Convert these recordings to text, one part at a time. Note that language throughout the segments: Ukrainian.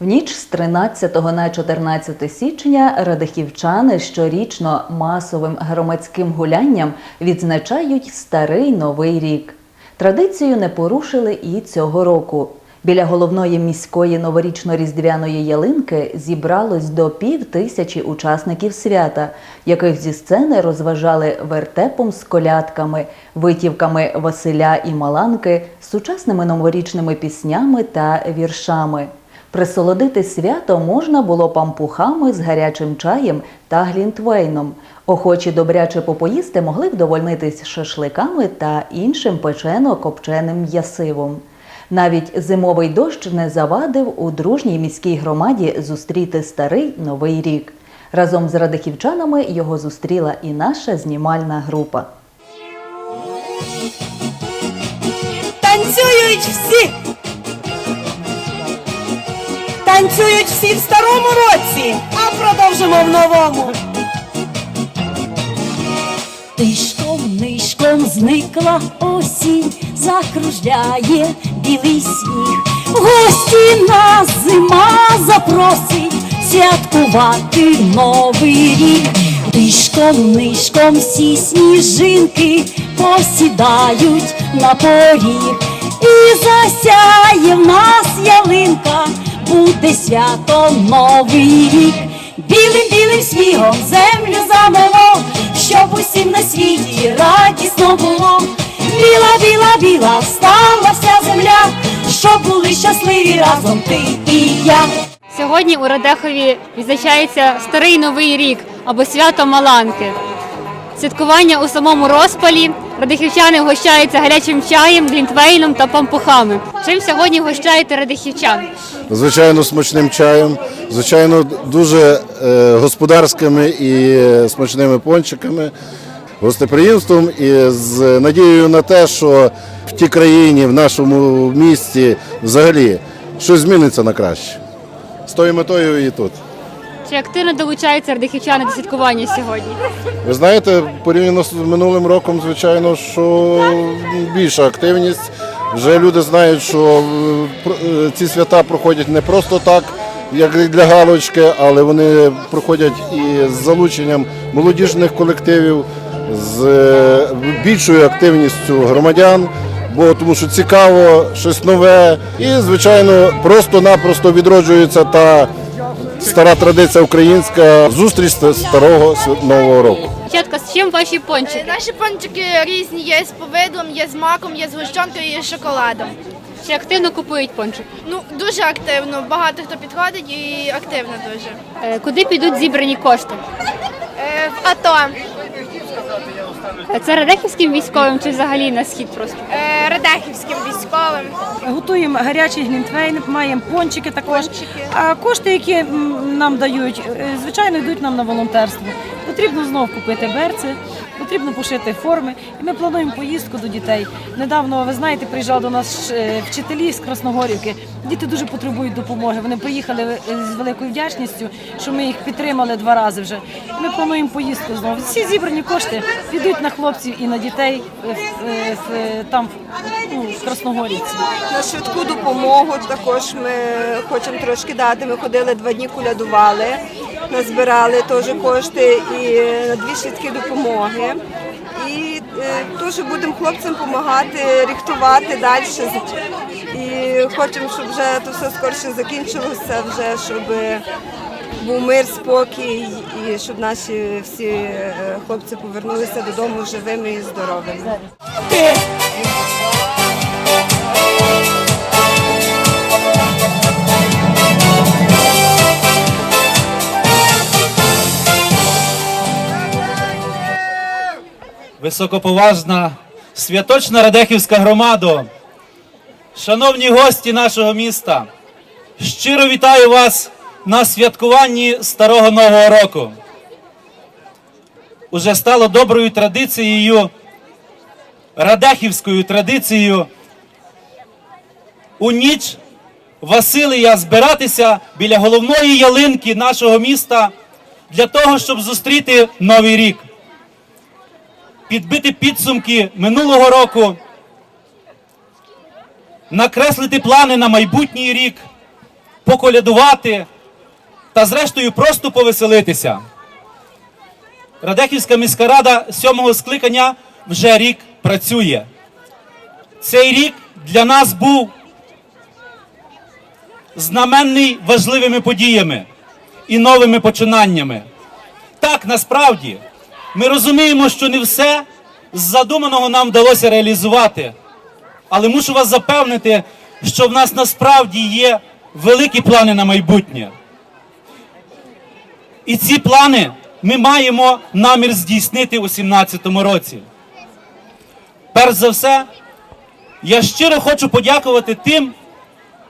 В ніч з 13 на 14 січня радихівчани щорічно масовим громадським гулянням відзначають старий новий рік. Традицію не порушили і цього року. Біля головної міської новорічно-різдвяної ялинки зібралось до пів тисячі учасників свята, яких зі сцени розважали вертепом з колядками, витівками Василя і Маланки, сучасними новорічними піснями та віршами. Присолодити свято можна було пампухами з гарячим чаєм та глінтвейном. Охочі добряче попоїсти могли вдовольнитись шашликами та іншим печено-копченим м'ясивом. Навіть зимовий дощ не завадив у дружній міській громаді зустріти старий новий рік. Разом з радихівчанами його зустріла і наша знімальна група. Танцюють всі. Танцюють всі в старому році, а продовжимо в новому. Тишком нишком зникла осінь, закружляє білий сніг. Гості нас зима запросить святкувати новий рік. Тишком нишком всі сніжинки посідають на поріг. І засяє в нас ялинка, буде свято новий рік. Білим білим снігом землю замело, щоб усім на світі радісно було. Біла, біла, біла, стала вся земля, щоб були щасливі разом ти і я. Сьогодні у Радехові відзначається старий новий рік або свято Маланки. Святкування у самому розпалі. Радихівчани гощаються гарячим чаєм, глінтвейном та пампухами. Чим сьогодні гощаєте радихівчан? звичайно, смачним чаєм, звичайно, дуже е, господарськими і е, смачними пончиками, гостеприємством і з надією на те, що в тій країні, в нашому місті взагалі щось зміниться на краще. З тою метою і тут. Чи активно долучаються радихівчани до святкування сьогодні? Ви знаєте, порівняно з минулим роком, звичайно, що більша активність. Вже люди знають, що е, е, ці свята проходять не просто так, як для галочки, але вони проходять і з залученням молодіжних колективів, з е, більшою активністю громадян. Бо тому що цікаво, щось нове, і звичайно, просто-напросто відроджується та стара традиція українська зустріч старого нового року. Дівчатка, з чим ваші пончики? Наші пончики різні, є з повидлом, є з маком, є з гущонкою, є з шоколадом. Чи активно купують пончик? Ну, дуже активно, багато хто підходить і активно дуже. Е, Куди підуть зібрані кошти? Е, в АТО, Е, Це радехівським військовим чи взагалі на схід просто? е, Радехівським військовим. Готуємо гарячий глінтвейн, маємо пончики також. Пончики. А кошти, які м, нам дають, е, звичайно, йдуть нам на волонтерство. Потрібно знов купити берці, потрібно пошити форми. І ми плануємо поїздку до дітей. Недавно, ви знаєте, приїжджали до нас е, вчителі з Красногорівки. Діти дуже потребують допомоги. Вони поїхали е, з великою вдячністю, що ми їх підтримали два рази вже. Ми плануємо поїздку знову. Всі зібрані кошти підуть на хлопців і на дітей е, е, там ну, в Красногорівці. На швидку допомогу також ми хочемо трошки дати. Ми ходили два дні, кулядували, назбирали теж кошти і на дві швидкі допомоги. І теж будемо хлопцям допомагати рихтувати далі. Хочемо, щоб вже то все скорше закінчилося, вже щоб був мир, спокій, і щоб наші всі е, хлопці повернулися додому живими і здоровими. високоповажна святочна Радехівська громада, шановні гості нашого міста, щиро вітаю вас на святкуванні Старого Нового року. Уже стало доброю традицією, радехівською традицією у ніч Василія збиратися біля головної ялинки нашого міста для того, щоб зустріти новий рік підбити підсумки минулого року, накреслити плани на майбутній рік, поколядувати та, зрештою, просто повеселитися. Радехівська міська рада сьомого скликання вже рік працює. Цей рік для нас був знаменний важливими подіями і новими починаннями. Так, насправді, ми розуміємо, що не все з задуманого нам вдалося реалізувати. Але мушу вас запевнити, що в нас насправді є великі плани на майбутнє. І ці плани ми маємо намір здійснити у 2017 році. Перш за все, я щиро хочу подякувати тим,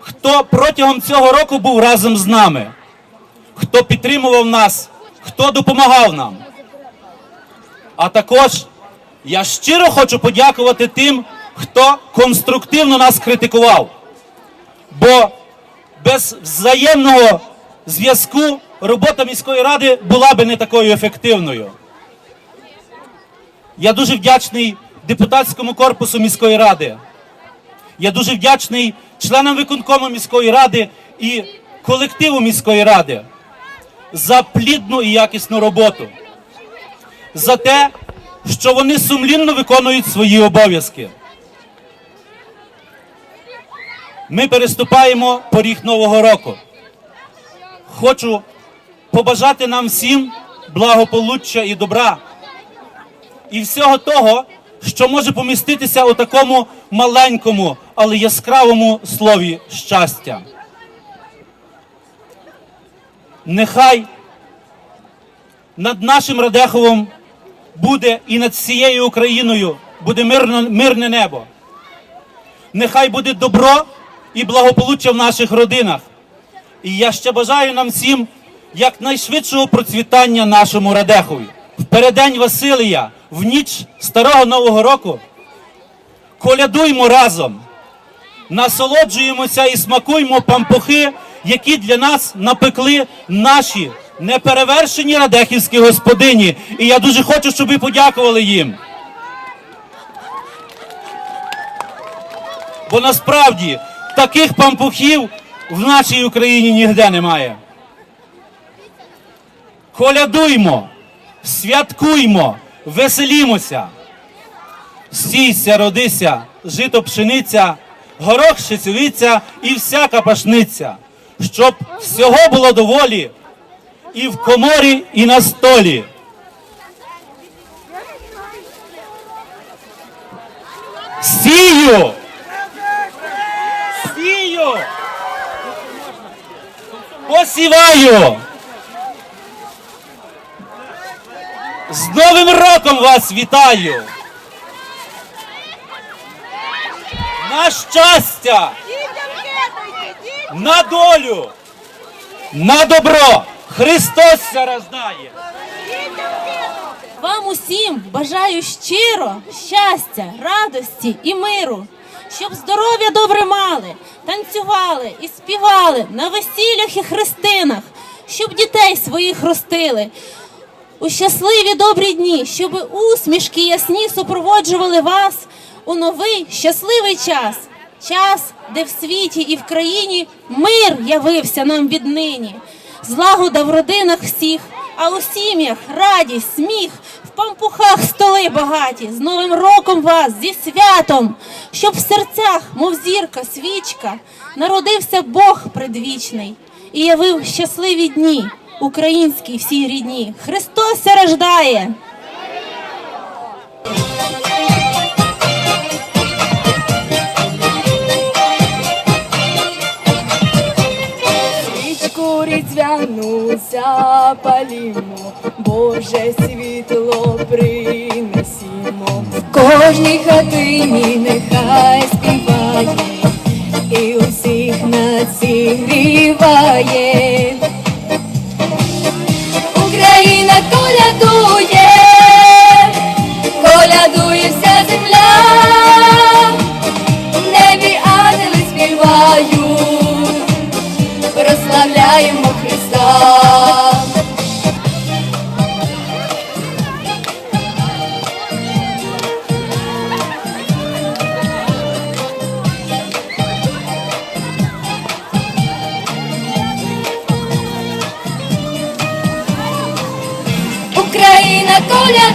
хто протягом цього року був разом з нами, хто підтримував нас, хто допомагав нам. А також я щиро хочу подякувати тим, хто конструктивно нас критикував. Бо без взаємного зв'язку робота міської ради була би не такою ефективною. Я дуже вдячний депутатському корпусу міської ради. Я дуже вдячний членам виконкому міської ради і колективу міської ради за плідну і якісну роботу, за те, що вони сумлінно виконують свої обов'язки. Ми переступаємо поріг нового року. Хочу побажати нам всім благополуччя і добра, і всього того, що може поміститися у такому маленькому, але яскравому слові щастя. Нехай над нашим Радеховом буде і над всією Україною буде мирно, мирне небо. Нехай буде добро і благополуччя в наших родинах. І я ще бажаю нам всім якнайшвидшого процвітання нашому Радехові. В переддень Василія, в ніч Старого Нового року, колядуймо разом, насолоджуємося і смакуймо пампухи, які для нас напекли наші неперевершені радехівські господині. І я дуже хочу, щоб ви подякували їм. Бо насправді таких пампухів в нашій Україні ніде немає. Колядуймо, святкуймо, веселімося. Сійся, родися, жито пшениця, горох шицевиця і всяка пашниця, щоб всього було доволі і в коморі, і на столі. Сію! Посіваю! З Новим роком вас вітаю! На щастя! На долю! На добро! Христос ся рождає! Вам усім бажаю щиро щастя, радості і миру, щоб здоров'я добре мали, танцювали і співали на весіллях і хрестинах, щоб дітей своїх ростили. У щасливі добрі дні, щоб усмішки ясні супроводжували вас у новий щасливий час. Час, де в світі і в країні мир явився нам віднині, злагода в родинах всіх, а у сім'ях радість, сміх, пампухах столи багаті. З Новим роком вас зі святом, щоб в серцях, мов зірка, свічка, народився Бог предвічний і явив щасливі дні українські всі рідні. Христос рождає! Різдвяну запалімо, Боже світло принесімо. В кожній хатині нехай співає, і усіх нас зігріває. Україна колядує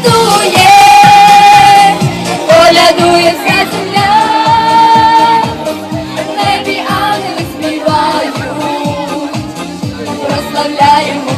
колядує, колядує вся земля, в небі ангели співають, прославляємо